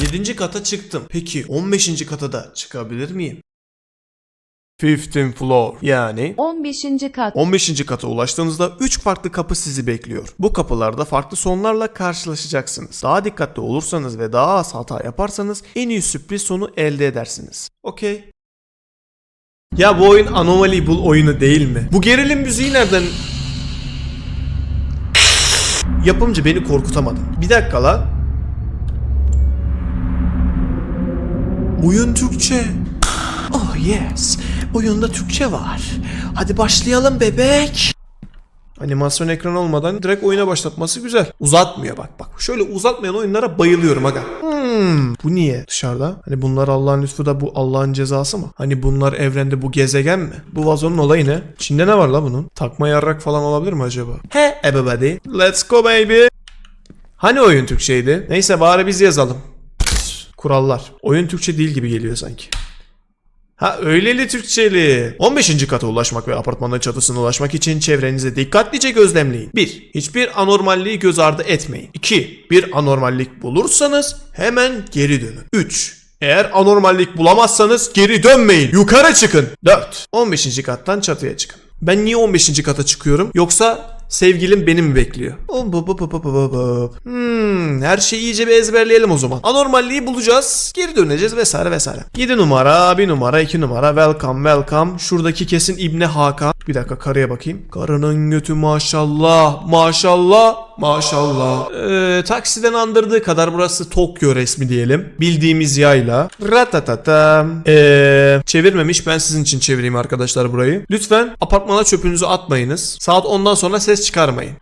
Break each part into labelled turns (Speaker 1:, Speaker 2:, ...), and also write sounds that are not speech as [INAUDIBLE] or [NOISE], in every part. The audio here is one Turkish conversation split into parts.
Speaker 1: 7. kata çıktım. Peki 15. kata da çıkabilir miyim? 15th floor yani
Speaker 2: 15. kat.
Speaker 1: 15. kata ulaştığınızda 3 farklı kapı sizi bekliyor. Bu kapılarda farklı sonlarla karşılaşacaksınız. Daha dikkatli olursanız ve daha az hata yaparsanız en iyi sürpriz sonu elde edersiniz. Okey. Ya bu oyun anomali bul oyunu değil mi? Bu gerilim müziği nereden? Yapımcı beni korkutamadı. Bir dakika la. Oyun Türkçe. Oh yes. Oyunda Türkçe var. Hadi başlayalım bebek. Animasyon ekran olmadan direkt oyuna başlatması güzel. Uzatmıyor bak bak. Şöyle uzatmayan oyunlara bayılıyorum aga. Hmm, bu niye dışarıda? Hani bunlar Allah'ın lütfu da bu Allah'ın cezası mı? Hani bunlar evrende bu gezegen mi? Bu vazonun olayı ne? İçinde ne var la bunun? Takma yarrak falan olabilir mi acaba? He everybody. Let's go baby. Hani oyun Türkçeydi? Neyse bari biz yazalım. Kurallar. Oyun Türkçe değil gibi geliyor sanki. Ha öyleli Türkçeli. 15. kata ulaşmak ve apartmanın çatısına ulaşmak için çevrenizi dikkatlice gözlemleyin. 1. Hiçbir anormalliği göz ardı etmeyin. 2. Bir anormallik bulursanız hemen geri dönün. 3. Eğer anormallik bulamazsanız geri dönmeyin. Yukarı çıkın. 4. 15. kattan çatıya çıkın. Ben niye 15. kata çıkıyorum? Yoksa sevgilim beni mi bekliyor? Hmm, her şeyi iyice bir ezberleyelim o zaman. Anormalliği bulacağız, geri döneceğiz vesaire vesaire. 7 numara, 1 numara, 2 numara, welcome, welcome. Şuradaki kesin İbne Hakan. Bir dakika karıya bakayım. Karının götü maşallah, maşallah, maşallah. Ee, taksiden andırdığı kadar burası Tokyo resmi diyelim. Bildiğimiz yayla. Ratatata. Ee, çevirmemiş ben sizin için çevireyim arkadaşlar burayı. Lütfen apartmana çöpünüzü atmayınız. Saat 10'dan sonra ses çıkarmayın.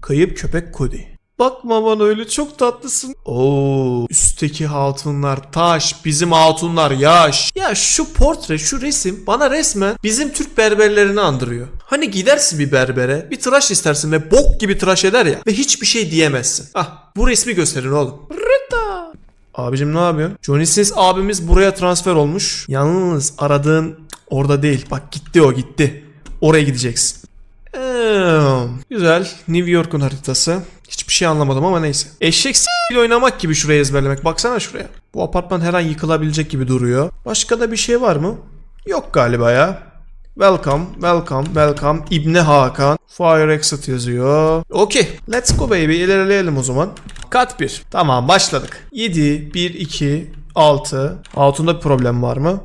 Speaker 1: Kayıp köpek Cody. Bakma bana öyle çok tatlısın. Oo, üstteki hatunlar taş, bizim hatunlar yaş. Ya şu portre, şu resim bana resmen bizim Türk berberlerini andırıyor. Hani gidersin bir berbere, bir tıraş istersin ve bok gibi tıraş eder ya ve hiçbir şey diyemezsin. Ah, bu resmi gösterin oğlum. Rıta. Abicim ne yapıyorsun? Johnny Sins abimiz buraya transfer olmuş. Yalnız aradığın orada değil. Bak gitti o gitti. Oraya gideceksin. Ee, güzel. New York'un haritası. Hiçbir şey anlamadım ama neyse. Eşek s***ile oynamak gibi şurayı ezberlemek. Baksana şuraya. Bu apartman her an yıkılabilecek gibi duruyor. Başka da bir şey var mı? Yok galiba ya. Welcome, welcome, welcome. İbni Hakan. Fire exit yazıyor. Okey. Let's go baby. İlerleyelim o zaman. Kat 1. Tamam başladık. 7, 1, 2, 6. Altında bir problem var mı?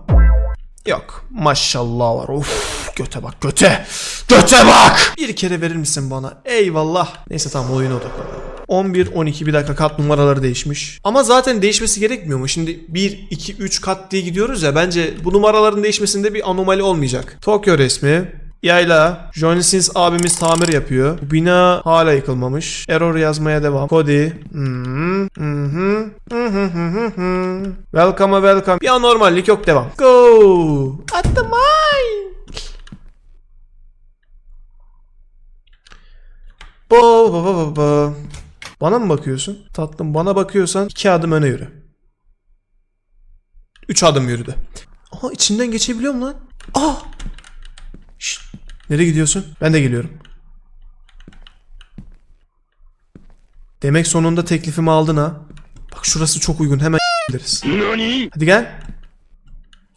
Speaker 1: Yok. Maşallah var. Of göte bak göte. Göte bak. Bir kere verir misin bana? Eyvallah. Neyse tamam oyuna odaklanalım. 11, 12 bir dakika kat numaraları değişmiş. Ama zaten değişmesi gerekmiyor mu? Şimdi 1, 2, 3 kat diye gidiyoruz ya bence bu numaraların değişmesinde bir anomali olmayacak. Tokyo resmi. Yayla. Johnny Sins abimiz tamir yapıyor. Bu bina hala yıkılmamış. Error yazmaya devam. Cody. Hmm. Welcome. Bir anormallik yok devam. Go. At the mine. Bo bo bo bo bo. Bana mı bakıyorsun? Tatlım bana bakıyorsan iki adım öne yürü. Üç adım yürüdü. Aha içinden geçebiliyorum lan. Aa. Şşt. Nereye gidiyorsun? Ben de geliyorum. Demek sonunda teklifimi aldın ha. Bak şurası çok uygun hemen [LAUGHS] gideriz. Hadi gel.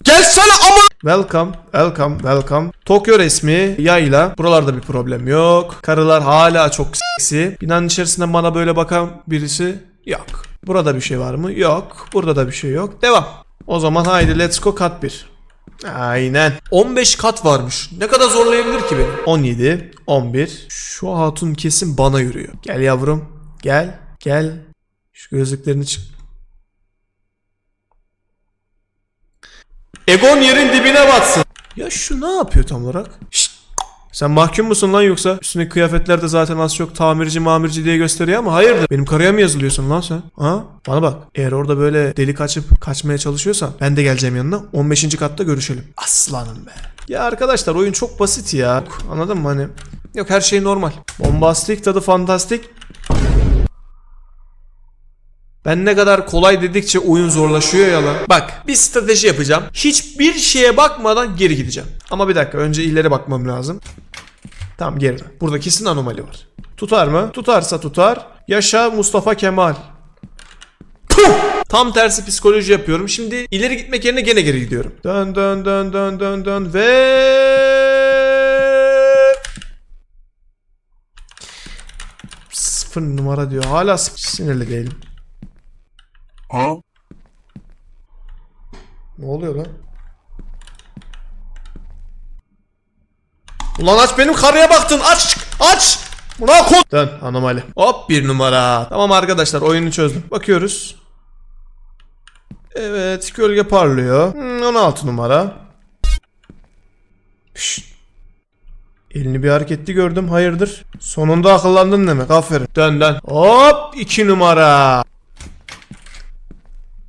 Speaker 1: Gelsene ama. Welcome, welcome, welcome. Tokyo resmi yayla. Buralarda bir problem yok. Karılar hala çok seksi. Binanın içerisinde bana böyle bakan birisi yok. Burada bir şey var mı? Yok. Burada da bir şey yok. Devam. O zaman haydi let's go kat 1. Aynen. 15 kat varmış. Ne kadar zorlayabilir ki beni? 17, 11. Şu hatun kesin bana yürüyor. Gel yavrum. Gel. Gel. Şu gözlüklerini çık. Egon yerin dibine batsın. Ya şu ne yapıyor tam olarak? Şşt. Sen mahkum musun lan yoksa? Üstündeki kıyafetler de zaten az çok tamirci mamirci diye gösteriyor ama hayırdır? Benim karıya mı yazılıyorsun lan sen? Ha? Bana bak. Eğer orada böyle delik açıp kaçmaya çalışıyorsan ben de geleceğim yanına. 15. katta görüşelim. Aslanım be. Ya arkadaşlar oyun çok basit ya. Anladın mı hani? Yok her şey normal. Bombastik tadı fantastik. Ben ne kadar kolay dedikçe oyun zorlaşıyor ya lan. Bak bir strateji yapacağım. Hiçbir şeye bakmadan geri gideceğim. Ama bir dakika önce ileri bakmam lazım. Tamam geri. Burada kesin anomali var. Tutar mı? Tutarsa tutar. Yaşa Mustafa Kemal. Puh! Tam tersi psikoloji yapıyorum. Şimdi ileri gitmek yerine gene geri gidiyorum. Dön dön dön dön dön dön ve... Sıfır numara diyor. Hala sıfır. Sinirli değilim.
Speaker 2: Huh?
Speaker 1: Ne oluyor lan? Ulan aç benim karıya baktın aç aç. Buna kod. Dön anomali. Hop bir numara. Tamam arkadaşlar oyunu çözdüm. Bakıyoruz. Evet gölge parlıyor. Hmm, 16 numara. Şşt. Elini bir hareketli gördüm hayırdır. Sonunda akıllandın demek aferin. Dön dön. Hop 2 numara.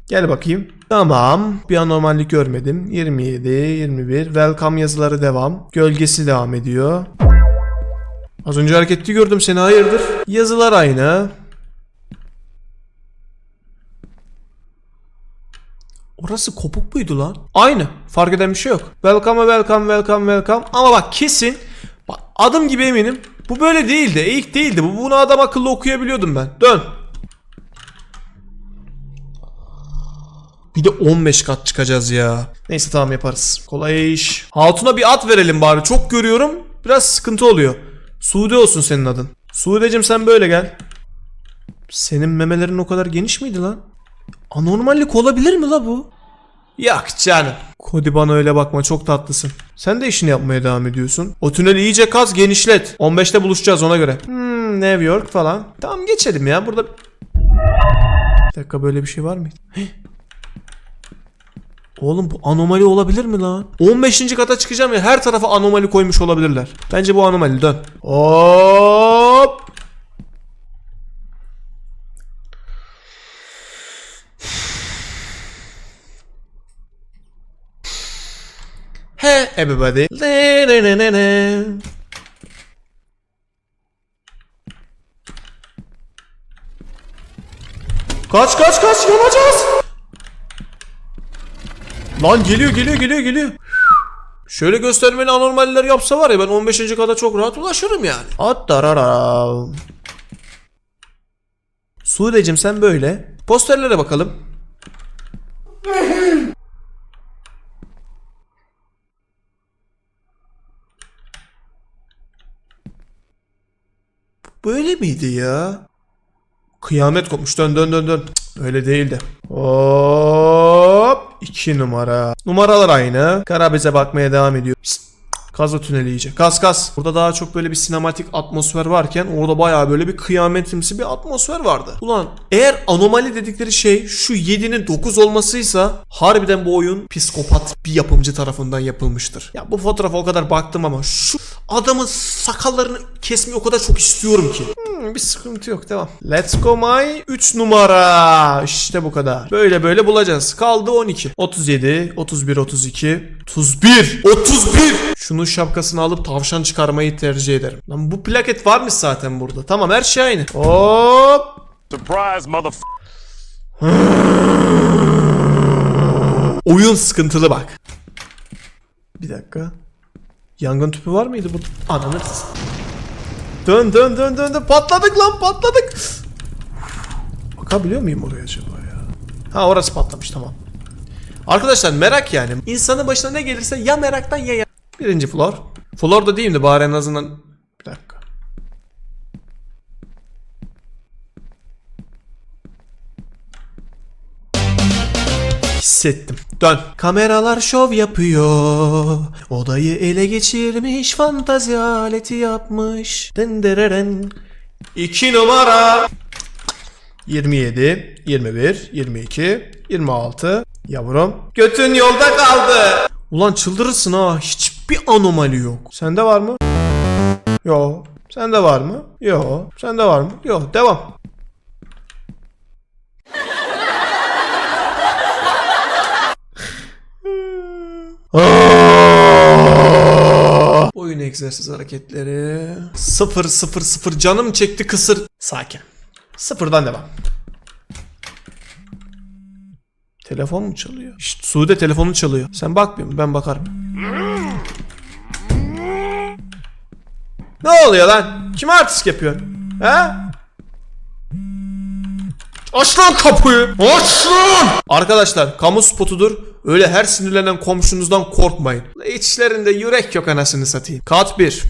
Speaker 1: Gel bakayım. Tamam. Bir anormallik görmedim. 27, 21. Welcome yazıları devam. Gölgesi devam ediyor. Az önce hareketli gördüm seni hayırdır? Yazılar aynı. Orası kopuk muydu lan? Aynı. Fark eden bir şey yok. Welcome, welcome, welcome, welcome. Ama bak kesin. Bak adım gibi eminim. Bu böyle değildi. Eğik değildi. Bu bunu adam akıllı okuyabiliyordum ben. Dön. Bir de 15 kat çıkacağız ya. Neyse tamam yaparız. Kolay iş. Hatun'a bir at verelim bari. Çok görüyorum. Biraz sıkıntı oluyor. Sude olsun senin adın. Sude'cim sen böyle gel. Senin memelerin o kadar geniş miydi lan? Anormallik olabilir mi la bu? Yok canım. Kodi bana öyle bakma çok tatlısın. Sen de işini yapmaya devam ediyorsun. O tüneli iyice kaz genişlet. 15'te buluşacağız ona göre. Hmm New York falan. Tamam geçelim ya burada. Bir dakika böyle bir şey var mıydı? Oğlum bu anomali olabilir mi lan? 15. kata çıkacağım ya her tarafa anomali koymuş olabilirler. Bence bu anomali dön. Hop. Hey everybody. Kaç kaç kaç yanacağız. Lan geliyor geliyor geliyor geliyor. Şöyle göstermeli anormaller yapsa var ya ben 15. kata çok rahat ulaşırım yani. Attarara. Sude'cim sen böyle. Posterlere bakalım. Böyle miydi ya? Kıyamet kopmuş dön dön dön dön. Cık, öyle değildi. Hop. 2 numara. Numaralar aynı. Kara bize bakmaya devam ediyor. Psst. Kazı tüneli iyice. Kaz kaz. Burada daha çok böyle bir sinematik atmosfer varken orada bayağı böyle bir kıyametimsi bir atmosfer vardı. Ulan eğer anomali dedikleri şey şu 7'nin 9 olmasıysa harbiden bu oyun psikopat bir yapımcı tarafından yapılmıştır. Ya bu fotoğrafa o kadar baktım ama şu adamın sakallarını kesmeyi o kadar çok istiyorum ki. Hmm, bir sıkıntı yok devam. Let's go my 3 numara. İşte bu kadar. Böyle böyle bulacağız. Kaldı 12. 37, 31, 32, 31. 31. Şunun şapkasını alıp tavşan çıkarmayı tercih ederim. Lan bu plaket varmış zaten burada. Tamam her şey aynı. Hop.
Speaker 2: Surprise, motherfucker. [SIGHS]
Speaker 1: Oyun sıkıntılı bak. Bir dakika. Yangın tüpü var mıydı burada? Ananı Dön dön dön dön dön. Patladık lan patladık. Bakabiliyor muyum oraya acaba ya? Ha orası patlamış tamam. Arkadaşlar merak yani. İnsanın başına ne gelirse ya meraktan ya. Birinci floor. Floor da diyeyim de bari en azından. Bir dakika. Hissettim. Dön. Kameralar şov yapıyor. Odayı ele geçirmiş. Fantazi aleti yapmış. Dendereren. 2 numara. 27, 21, 22, 26. Yavrum. Götün yolda kaldı. Ulan çıldırırsın ha. Hiçbir anomali yok. Sende var mı? Yo. Sende var mı? Yo. Sende var mı? Yo. Devam. Oyun egzersiz hareketleri. 0 0 0 canım çekti kısır. Sakin. Sıfırdan devam. Telefon mu çalıyor? Şşt, Sude telefonu çalıyor. Sen bakmıyor musun? Ben bakarım. Ne oluyor lan? Kim artist yapıyor? Ha? Aç lan kapıyı. Aç lan. Arkadaşlar kamu spotudur. Öyle her sinirlenen komşunuzdan korkmayın. İçlerinde yürek yok anasını satayım. Kat 1.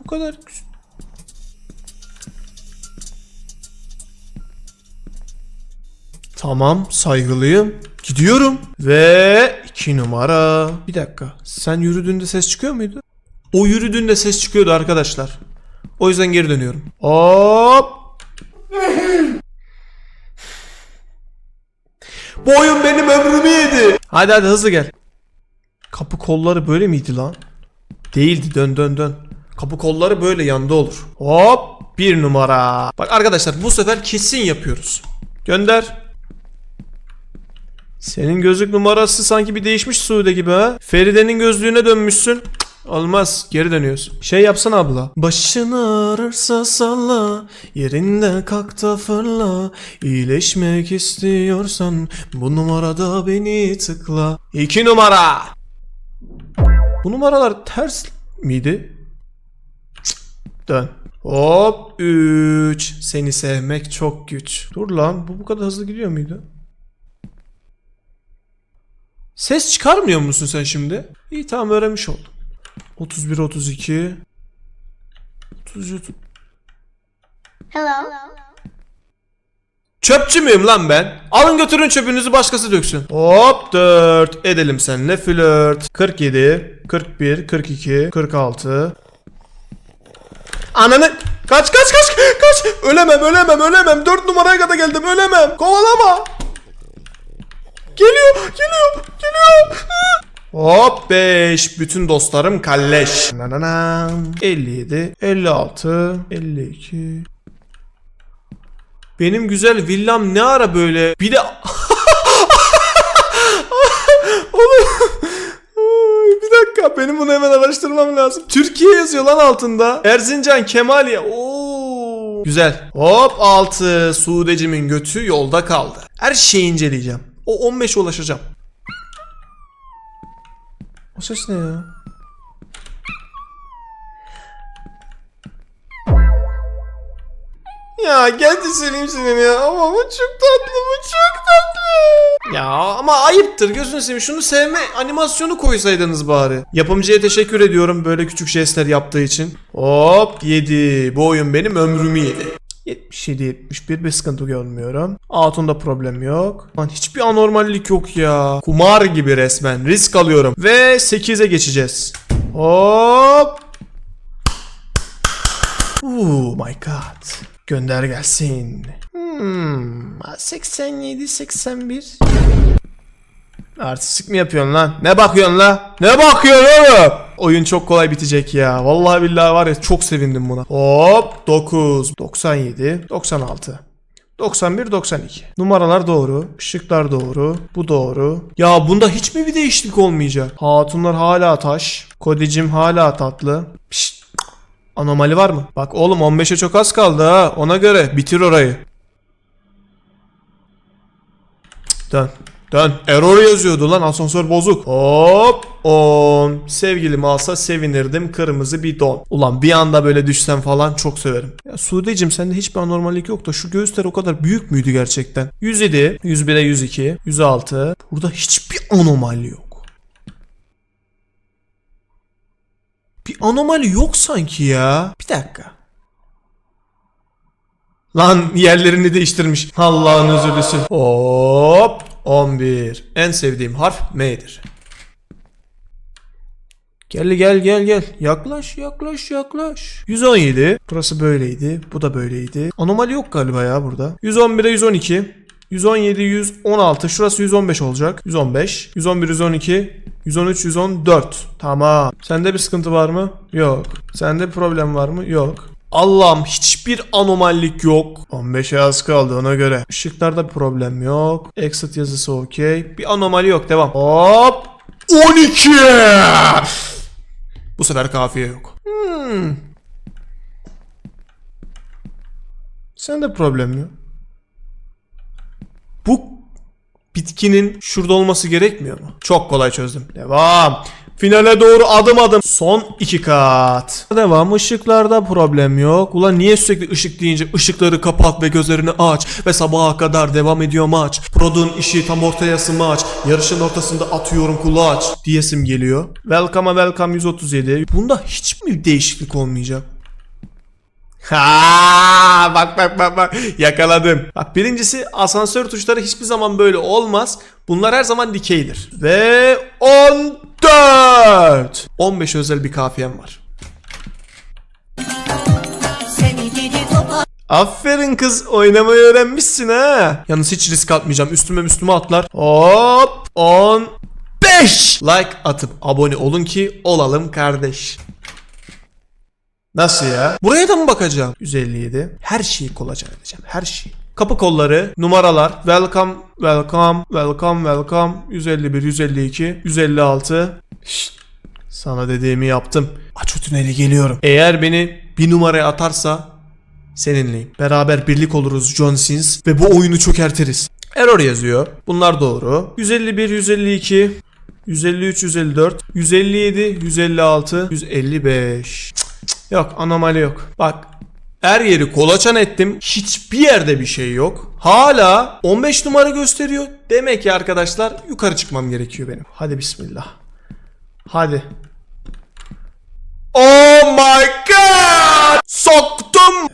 Speaker 1: Bu kadar güzel. Tamam saygılıyım. Gidiyorum. Ve iki numara. Bir dakika. Sen yürüdüğünde ses çıkıyor muydu? O yürüdüğünde ses çıkıyordu arkadaşlar. O yüzden geri dönüyorum. Hop. Bu oyun benim ömrümü yedi. Hadi hadi hızlı gel. Kapı kolları böyle miydi lan? Değildi dön dön dön. Kapı kolları böyle yanda olur. Hop bir numara. Bak arkadaşlar bu sefer kesin yapıyoruz. Gönder. Senin gözlük numarası sanki bir değişmiş Sude gibi ha. Feride'nin gözlüğüne dönmüşsün. Olmaz geri dönüyoruz. Şey yapsana abla. Başını ağrırsa salla. Yerinde kalk da fırla. İyileşmek istiyorsan bu numarada beni tıkla. İki numara. Bu numaralar ters miydi? Cık, Dön. Hop 3. Seni sevmek çok güç. Dur lan bu bu kadar hızlı gidiyor muydu? Ses çıkarmıyor musun sen şimdi? İyi tamam öğrenmiş oldum. 31 32 33
Speaker 3: Hello.
Speaker 1: Çöpçü müyüm lan ben? Alın götürün çöpünüzü başkası döksün. Hop 4 edelim seninle flört. 47 41 42 46 Ananı kaç kaç kaç kaç ölemem ölemem ölemem 4 numaraya kadar geldim ölemem kovalama Geliyor geliyor geliyor Hop 5 bütün dostlarım kalleş Nananam. 57 56 52 benim güzel villam ne ara böyle bir de [LAUGHS] dakika benim bunu hemen araştırmam lazım. Türkiye yazıyor lan altında. Erzincan Kemaliye. Oo. Güzel. Hop 6 Suudecimin götü yolda kaldı. Her şeyi inceleyeceğim. O 15'e ulaşacağım. O ses ne ya? Ya gel seveyim senin ya. Ama bu çok tatlı bu çok tatlı. Ya ama ayıptır gözünü seveyim. Şunu sevme animasyonu koysaydınız bari. Yapımcıya teşekkür ediyorum böyle küçük jestler yaptığı için. Hop 7. Bu oyun benim ömrümü yedi. 77 71 bir sıkıntı görmüyorum. Altında problem yok. Lan hiçbir anormallik yok ya. Kumar gibi resmen. Risk alıyorum. Ve 8'e geçeceğiz. Hop. Oh my god. Gönder gelsin. Hmm, 87 81. Artistik mi yapıyorsun lan? Ne bakıyorsun la? Ne bakıyorsun oğlum? Oyun çok kolay bitecek ya. Vallahi billahi var ya çok sevindim buna. Hop 9 97 96 91 92. Numaralar doğru. Işıklar doğru. Bu doğru. Ya bunda hiç mi bir değişiklik olmayacak? Hatunlar hala taş. Kodicim hala tatlı. Pişt. Anomali var mı? Bak oğlum 15'e çok az kaldı ha. Ona göre bitir orayı. Dön. Dön. Error yazıyordu lan asansör bozuk. Hop 10. Sevgilim alsa sevinirdim kırmızı bir don. Ulan bir anda böyle düşsem falan çok severim. Ya Sude'cim sende hiçbir anormallik yok da şu göğüsler o kadar büyük müydü gerçekten? 107, 101'e 102, 106. Burada hiçbir anomali yok. Bir anomali yok sanki ya. Bir dakika. Lan yerlerini değiştirmiş. Allah'ın özürlüsü. Hop. 11. En sevdiğim harf M'dir. Gel gel gel gel. Yaklaş yaklaş yaklaş. 117. Burası böyleydi. Bu da böyleydi. Anomali yok galiba ya burada. 111'e 112. 117 116. Şurası 115 olacak. 115. 111 112. 113 114. Tamam. Sende bir sıkıntı var mı? Yok. Sende problem var mı? Yok. Allah'ım hiçbir anomallik yok. 15'e az kaldı ona göre. Işıklarda bir problem yok. Exit yazısı okey. Bir anomali yok. Devam. Hop. 12. Bu sefer kafiye yok. Hmm. Sende problem yok. Bu bitkinin şurada olması gerekmiyor mu? Çok kolay çözdüm. Devam. Finale doğru adım adım. Son iki kat. Devam. Işıklarda problem yok. Ulan niye sürekli ışık deyince ışıkları kapat ve gözlerini aç ve sabaha kadar devam ediyor maç. Prod'un işi tam ortaya maç. Yarışın ortasında atıyorum kulaç diyesim geliyor. Welcome'a welcome 137. Bunda hiç mi değişiklik olmayacak? Ha bak bak bak bak yakaladım. Bak birincisi asansör tuşları hiçbir zaman böyle olmaz. Bunlar her zaman dikeydir. Ve 14. 15 özel bir kafiyem var. Aferin kız oynamayı öğrenmişsin ha. Yalnız hiç risk atmayacağım. Üstüme üstüme atlar. Hop 15. Like atıp abone olun ki olalım kardeş. Nasıl ya? Buraya da mı bakacağım? 157. Her şeyi kolaçan edeceğim. Her şeyi. Kapı kolları, numaralar, welcome, welcome, welcome, welcome, 151, 152, 156. Şşt, sana dediğimi yaptım. Aç o tüneli geliyorum. Eğer beni bir numaraya atarsa seninleyim. Beraber birlik oluruz John Sins ve bu oyunu çökertiriz. Error yazıyor. Bunlar doğru. 151, 152, 153, 154, 157, 156, 155. Yok anomali yok. Bak her yeri kolaçan ettim. Hiçbir yerde bir şey yok. Hala 15 numara gösteriyor. Demek ki arkadaşlar yukarı çıkmam gerekiyor benim. Hadi bismillah. Hadi. Oh my god! Soktum!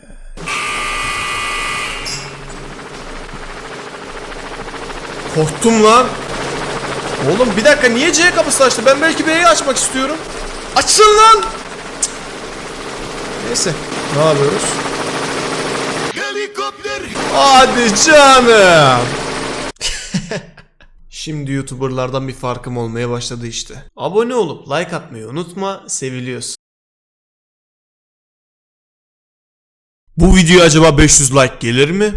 Speaker 1: Korktum lan. Oğlum bir dakika niye C kapısı açtı? Ben belki B'yi açmak istiyorum. Açın lan! Neyse. Ne yapıyoruz? Hadi canım. [LAUGHS] Şimdi YouTuber'lardan bir farkım olmaya başladı işte. Abone olup like atmayı unutma, seviliyorsun. Bu video acaba 500 like gelir mi?